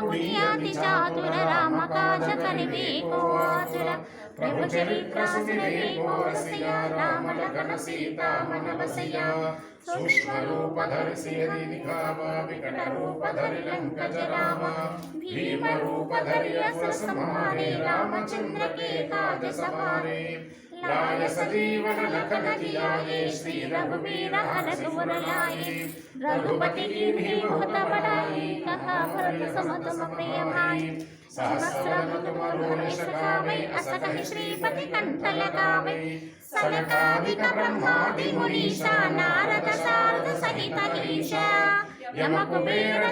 మునియాతి చాతుర రామ కాజ కరివేకో ఆతుర ప్రభు చరిత్రాసురేకో రసయ రామ లఖన సీతా మనవసయ సూక్ష్మరూపధరి నిఘామ వికట రూపధరి రామచంద్ర కేతాజ सवारे लाय सजीवन लखन जियाए श्री रघुवीर हरष उर लाए रघुपति की भी बहुत बड़ाई कहा भरत समतम प्रिय भाई सहस्रम तुम रोष गावे अस कहि श्रीपति कंठ लगावे सनकादिक ब्रह्मादि मुनीषा नारद शारद सहित ईशा यम कुबेर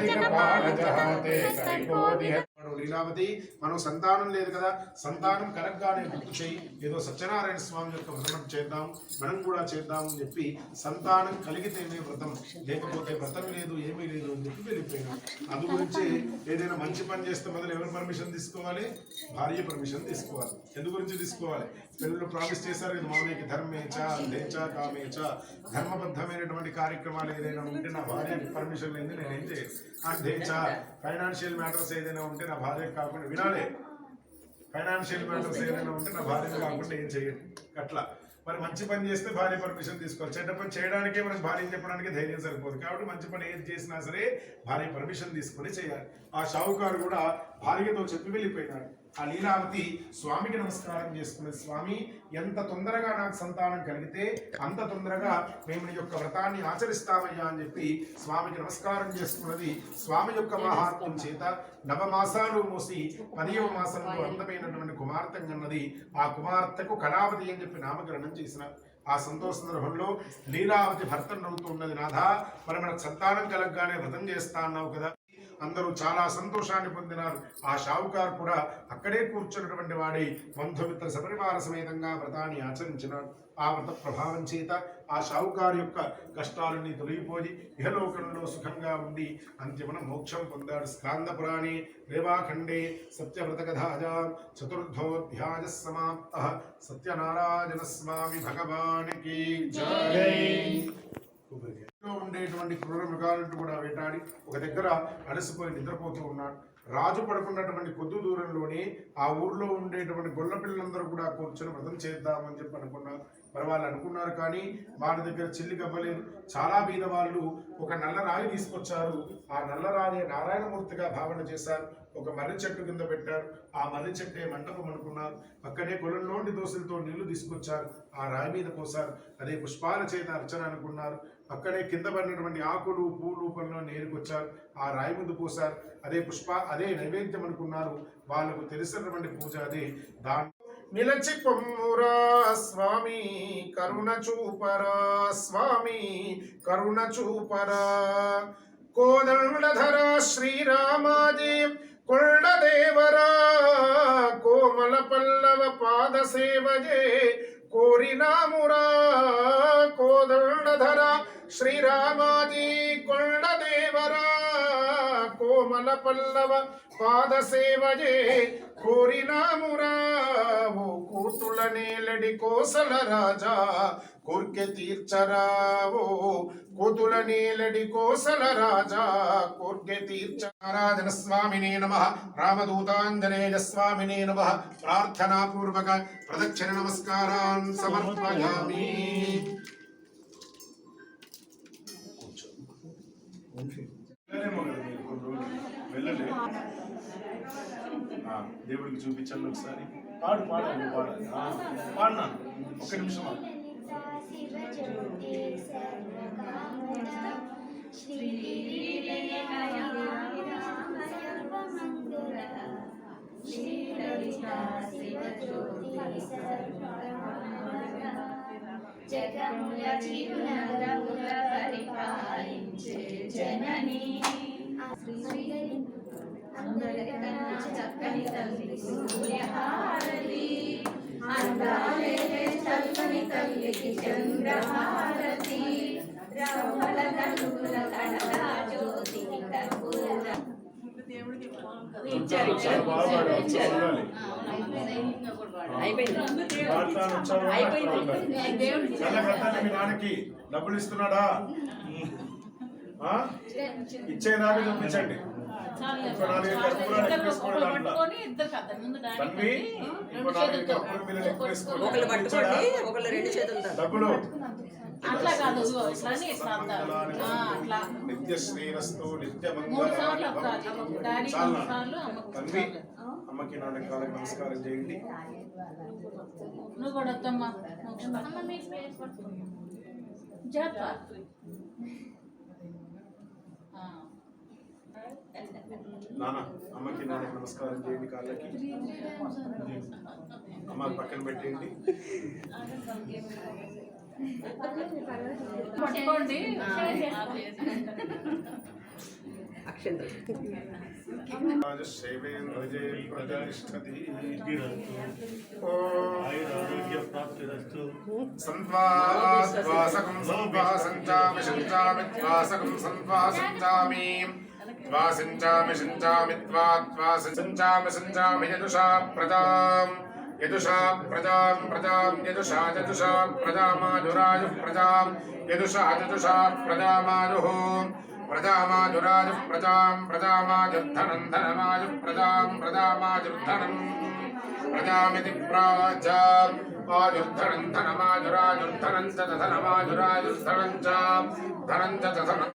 లీలావతి మనం సంతానం లేదు కదా సంతానం కరెక్ట్గానే గుర్తు చేయి. ఏదో సత్యనారాయణ స్వామి యొక్క వ్రతం చేద్దాం మనం కూడా చేద్దాం అని చెప్పి సంతానం కలిగితేనే వ్రతం. లేకపోతే వ్రతం లేదు ఏమీ లేదు అని చెప్పి వెళ్ళిపోయాను. అందు గురించి ఏదైనా మంచి పని చేస్తే మొదలు ఎవరు పర్మిషన్ తీసుకోవాలి? భార్య పర్మిషన్ తీసుకోవాలి. ఎందు గురించి తీసుకోవాలి? పిల్లలు ప్రామిస్ చేశారు ఇది మామయ్యకి ధర్మేచ లేచ కామేచ ధర్మబద్ధమైనటువంటి కార్యక్రమాలు ఏదైనా ఉంటే నా భార్య పర్మిషన్ లేని నేనేం చేయాలి అర్థేచ ఫైనాన్షియల్ మ్యాటర్స్ ఏదైనా ఉంటే నా భార్య కాకుండా వినాలే. ఫైనాన్షియల్ మ్యాటర్స్ ఏదైనా ఉంటే నా భార్యకి కాకుండా ఏం చేయండి అట్లా. మరి మంచి పని చేస్తే భార్య పర్మిషన్ తీసుకోవాలి. చెడ్డ పని చేయడానికే మనకి భార్య చెప్పడానికి ధైర్యం సరిపోదు. కాబట్టి మంచి పని ఏది చేసినా సరే భార్య పర్మిషన్ తీసుకొని చేయాలి. ఆ షావుకారు కూడా భార్యతో చెప్పి వెళ్ళిపోయినాడు. ఆ లీలావతి స్వామికి నమస్కారం చేసుకున్నది స్వామి ఎంత తొందరగా నాకు సంతానం కలిగితే అంత తొందరగా మేము నీ యొక్క వ్రతాన్ని ఆచరిస్తామయ్యా అని చెప్పి స్వామికి నమస్కారం చేసుకున్నది స్వామి యొక్క మహాత్మ్యం చేత నవమాసాలు మూసి పదివ మాసంలో అందమైనటువంటి కుమార్తె అన్నది ఆ కుమార్తెకు కళావతి అని చెప్పి నామకరణం చేసిన ఆ సంతోష సందర్భంలో లీలావతి భర్తను నవ్వుతూ ఉన్నది నాథ మరి మనకు సంతానం కలగగానే వ్రతం చేస్తా అన్నావు కదా అందరూ చాలా సంతోషాన్ని పొందినారు. ఆ షావుకారు కూడా అక్కడే కూర్చున్నటువంటి వాడి బంధుమిత్ర సపరివార సమేతంగా వ్రతాన్ని ఆచరించినాడు. ఆ వ్రత ప్రభావం చేత ఆ షావుకారు యొక్క కష్టాలన్నీ తొలగిపోయి ఇహలోకంలో సుఖంగా ఉండి అంతిమన మోక్షం పొందాడు. స్కాంద పురాణే రేవాఖండే సత్యవ్రత కథాజాం చతుర్థోధ్యాయ సమాప్త. సత్యనారాయణ స్వామి భగవానికి జై. ఉండేటువంటి క్రూర మృగాలను కూడా వేటాడి ఒక దగ్గర అలసిపోయి నిద్రపోతూ ఉన్నాడు. రాజు పడుకున్నటువంటి కొద్ది దూరంలోనే ఆ ఊర్లో ఉండేటువంటి గొల్ల పిల్లలందరూ కూడా కూర్చొని వ్రతం చేద్దామని చెప్పి అనుకున్నారు. మరి వాళ్ళు అనుకున్నారు కానీ వాళ్ళ దగ్గర చిల్లి గవ్వలేదు. చాలా మీద వాళ్ళు ఒక నల్ల రాయి తీసుకొచ్చారు. ఆ నల్ల రాయి నారాయణమూర్తిగా భావన చేశారు. ఒక మర్రి చెట్టు కింద పెట్టారు. ఆ మర్రి చెట్టే మంటపం అనుకున్నారు. అక్కడే కొలంలోని దోశలతో నీళ్ళు తీసుకొచ్చారు. ఆ రాయి మీద పోసారు అదే పుష్పాల చేత అర్చన అనుకున్నారు. అక్కడే కింద పడినటువంటి ఆకులు పూలు రూపంలో నేరుకొచ్చారు ఆ రాయి ముందు పోసారు అదే పుష్ప అదే నైవేద్యం అనుకున్నారు. వాళ్ళకు తెలిసినటువంటి పూజ అదే. దాని నిలచి పొమ్మురా స్వామి కరుణ చూపరా స్వామి కరుణ చూపరా. కోదండధర శ్రీరామాజీ కొండదేవరా. కోమల పల్లవ పాద సేవజే కోరినామురా కోదండధర శ్రీరామాజీ కొండదేవరా కోమల పల్లవ పాద సేవజే కోరినామురా. ఓ కూతుల నేలడి కోసల రాజా కోర్కె తీర్చరావో కూతుల నేలడి కోసల రాజా కోర్కె తీర్చ ఆరాధన స్వామినే నమ. రామదూతాంజనేయ స్వామినే నమ. ప్రార్థనాపూర్వక ప్రదక్షిణ నమస్కారాన్ సమర్పయామి వెళ్ళలేమో కదా మీరు కొన్ని రోజులు. వెళ్ళలే దేవుడికి చూపించండి ఒకసారి. పాడు పాడండి పాడండి ఆ, పాడినా? ఒక్క నిమిషం. జగముల చిరునగముల పరిపాలించే జనని. అందరికన్నా చక్కని తల్లి సూర్యహారతి అందాలే చల్లని తల్లికి చంద్రహారతి రవ్వల కనుగుల కడగా జ్యోతికి కర్పూర ఇచ్చారు, ఇచ్చారు, ఇచ్చారు, ఇచ్చారు. పాడతాను, వచ్చావా? చల్ల కడతాను మీ నాన్నకి డబ్బులు ఇస్తున్నాడా? ఇచ్చేదాకా చూపించండి. డబ్బులు. అట్లా కాదు ఇట్లా అంటారు. అట్లా. నిత్య శ్రీరస్తు నిత్య మూడు సార్లు మంగళాని వస్తారు డాడీ చాలు మూడు నాన్న. సార్లు. అమ్మకు కాళ్ళకి నమస్కారం చేయండి. నువ్వు కూడా వద్దమ్మా. అమ్మ మీ స్పేస్ పట్టుకో జాగ్రత్త ఆ. నాన్న అమ్మకి నాన్నకి నమస్కారం చేయండి కాళ్ళకి. అమ్మ పక్కన పెట్టేయండి. త్వాసించామి శంచామి త్వా త్వాసించామి సంచామి యదుషా ప్రజాం. యదుషా ప్రజాం ప్రజాం. యదుషా యదుషా ప్రజామాధురాజు ప్రజాం. యదుషా యదుషా ప్రజామాధుః ప్రజామాధురాజు ప్రజాం. ప్రజామాజుర్ధనం ధనమాజు ప్రజాం. ప్రజామాజుర్ధనం ప్రజామితి ప్రాజాం. ఆయుర్ధనం ధనమాజురాజుర్ధనం చ ధనమాజురాజుర్ధనం చ ధనం చ ధనం దేవేంద్రియే ప్రతిష్టతి రోచనో రోచమాన శోభన శోభమాన కళ్యాణ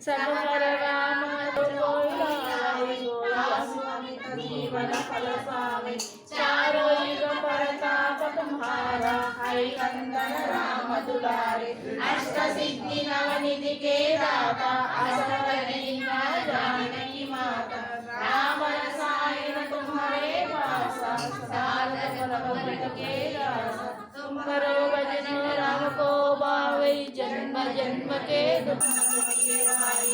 लावे सब हर राम कोई लावे गोला स्वामी जीवन फल पावे चारों युग परताप तुम्हारा हरि कंदन राम दुलारे अष्ट सिद्धि नव निधि के दाता असवरी जानकी जन्म जन्म के हमारे